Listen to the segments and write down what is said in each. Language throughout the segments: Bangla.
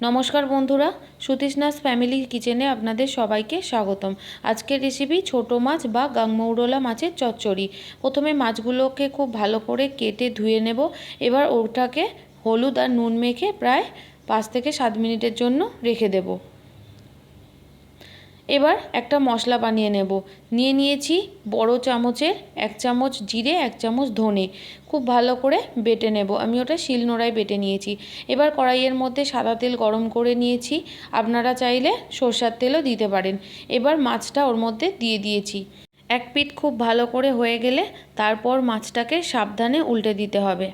নমস্কার বন্ধুরা, সুতিষ্ণাস ফ্যামিলি কিচেনে আপনাদের সবাইকে স্বাগতম। আজকের রেসিপি ছোট মাছ বা গাংমৌরলা মাছের চচ্চড়ি। প্রথমে মাছগুলোকে খুব ভালো করে কেটে ধুয়ে নেব। এবার ওটাকে হলুদ আর নুন মেখে প্রায় পাঁচ থেকে সাত মিনিটের জন্য রেখে দেবো। এবার একটা মশলা বানিয়ে নেব। নিয়ে নিয়েছি বড় চামচের এক চামচ জিরে, এক চামচ ধনে। খুব ভালো করে বেটে নেব। আমি ওটা শিলনোড়ায় বেটে নিয়েছি। এবার কড়াইয়ের মধ্যে সাদা তেল গরম করে নিয়েছি। আপনারা চাইলে সর্ষার তেলও দিতে পারেন। এবার মাছটা ওর মধ্যে দিয়ে দিয়েছি। এক পিঠ খুব ভালো করে হয়ে গেলে তারপর মাছটাকে সাবধানে উল্টে দিতে হবে।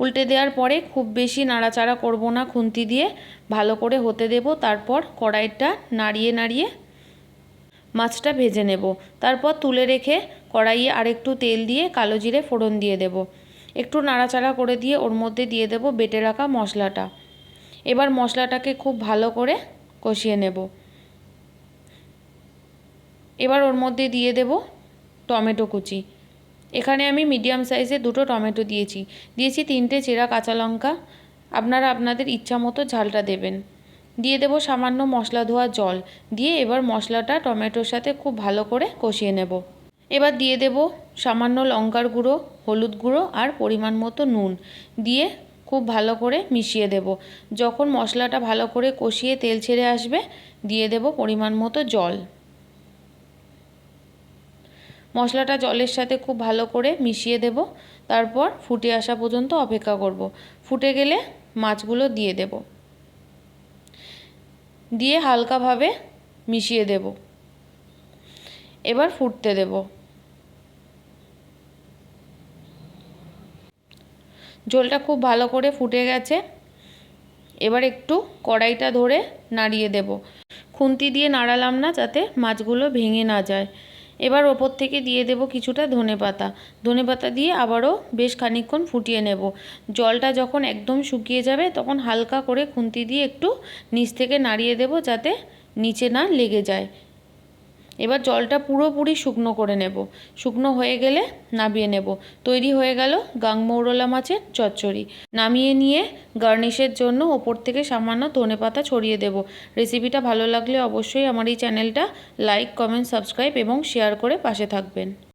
উল্টে দেওয়ার পরে খুব বেশি নাড়াচাড়া করব না খুন্তি দিয়ে, ভালো করে হতে দেব, তারপর কড়াইটা নাড়িয়ে নাড়িয়ে মাছটা ভেজে নেব। তারপর তুলে রেখে কড়াইয়ে আরেকটু তেল দিয়ে কালো জিরে ফোড়ন দিয়ে দেব। একটু নাড়াচাড়া করে দিয়ে ওর মধ্যে দিয়ে দেব বেটে রাখা মশলাটা। এবার মশলাটাকে খুব ভালো করে কষিয়ে নেব। এবার ওর মধ্যে দিয়ে দেব টমেটো কুচি। এখানে আমি মিডিয়াম সাইজে দুটো টমেটো দিয়েছি। দিয়েছি তিনটে চেরা কাঁচা লঙ্কা। আপনারা আপনাদের ইচ্ছা মতো ঝালটা দেবেন। দিয়ে দেব সামান্য মশলা ধোয়া জল। দিয়ে এবার মশলাটা টমেটোর সাথে খুব ভালো করে কষিয়ে নেব। এবার দিয়ে দেব সামান্য লঙ্কার গুঁড়ো, হলুদ গুঁড়ো আর পরিমাণ মতো নুন। দিয়ে খুব ভালো করে মিশিয়ে দেব। যখন মশলাটা ভালো করে কষিয়ে তেল ছেড়ে আসবে, দিয়ে দেব পরিমাণ মতো জল। মশলাটা জলের সাথে খুব ভালো করে মিশিয়ে দেব। তারপর ফুটে আসা পর্যন্ত অপেক্ষা করব। ফুটে গেলে মাছগুলো দিয়ে দেব। দিয়ে হালকাভাবে মিশিয়ে দেব। এবার ফুটতে দেব। ঝোলটা খুব ভালো করে ফুটে গেছে। এবার একটু কড়াইটা ধরে নাড়িয়ে দেব। খুন্তি দিয়ে নাড়ালাম না যাতে মাছগুলো ভেঙে না যায়। এবার ওপর থেকে দিয়ে দেব কিছুটা ধনে পাতা। ধনে পাতা দিয়ে আবারও বেশ খানিকক্ষণ ফুটিয়ে নেব। জলটা যখন একদম শুকিয়ে যাবে, তখন হালকা করে খুন্তি দিয়ে একটু নিচ থেকে নাড়িয়ে দেব যাতে নিচে না লেগে যায়। এবার জলটা পুরোপুরি শুকনো করে নেব। শুকনো হয়ে গেলে নামিয়ে নেব। তৈরি হয়ে গেল গাংমৌরলা মাছের চচ্চড়ি। নামিয়ে নিয়ে গার্নিশের জন্য ওপর থেকে সামান্য ধনে পাতা ছড়িয়ে দেব। রেসিপিটা ভালো লাগলে অবশ্যই আমার এই চ্যানেলটা লাইক, কমেন্ট, সাবস্ক্রাইব এবং শেয়ার করে পাশে থাকবেন।